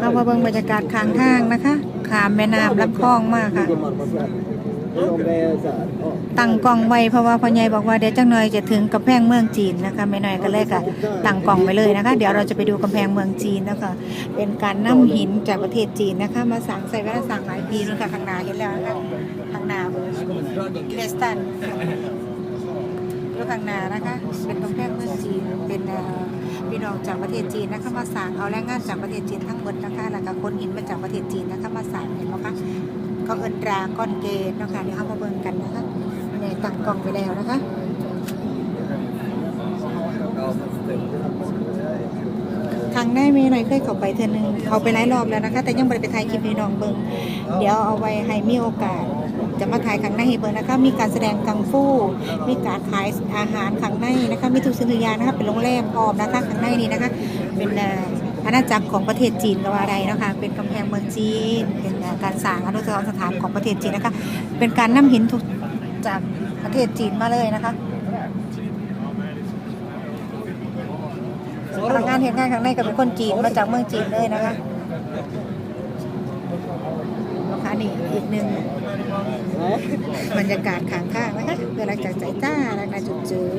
เอามาเบิ่งบรรยากาศข้างทางนะคะขามแม่น้ำลำคลองมากค่ะ ตั้งกล้องไว้เพราะว่าพ่อใหญ่บอกว่าเดี๋ยวจังหน่อยจะถึงกำแพงเมืองจีนนะคะแม่น้อยก็เลยก็ตั้งกล้องไวเลยนะคะ เดี๋ยวเราจะไปดูกำแพงเมืองจีนนะคะเป็นการนำหินจากประเทศจีนนะคะ มาสั่งใส่เวลาสั่งหลายปีแล้วค่ะข้างหน้าเห็นแล้วนะคะข้างหน้าเดสตันดูข้างหน้านะคะ เป็นกำแพงเมืองจีนเป็นอ่อ พี่น้องจากประเทศจีนนะคะมาสั่งเอาแรงงานจากประเทศจีนทั้งหมดนะคะแล้วก็คนหินมาจากประเทศจีนนะคะมาสั่งเห็นไหมคะก็เอินราก้อนเกตนะคะเดี๋ยวเอามาเบิ่งกันนะคะเนี่ยตักกล่องไปแล้วนะคะ ทางได้มีหน่อยเคยเข้าไปเทื่อนึงเขาไปหลายรอบแล้วนะคะ แต่ยังไม่ได้ไปถ่ายคลิปให้น้องเบิ่งเดี๋ยวเอาไว้ให้มีโอกาส จะมาถ่ายข้างในให้เบิ่งนะคะ มีการแสดงกังฟูมีการขายอาหารข้างในนะคะมีทุกสิ่งทุกอย่างนะคะเป็นโรงแรมพร้อมนะคะข้างในนี้นะคะเป็นเอ่อาณาจักรของประเทศจีนก็ว่าใดเนะคะ เป็นกำแพงเมืองจีน เป็นการสร้างอนุสรณ์สถานของประเทศจีนนะคะ เป็นการนำหินทุกจากประเทศจีนมาเลยนะคะ พนักงานเห็นงานข้างในก็เป็นคนจีนมาจากเมืองจีนเลยนะคะนะคะนี่อีกหนึ่งบรรยากาศข้างๆนะคะเวลาจากใจจ้ารักนาจุดจือ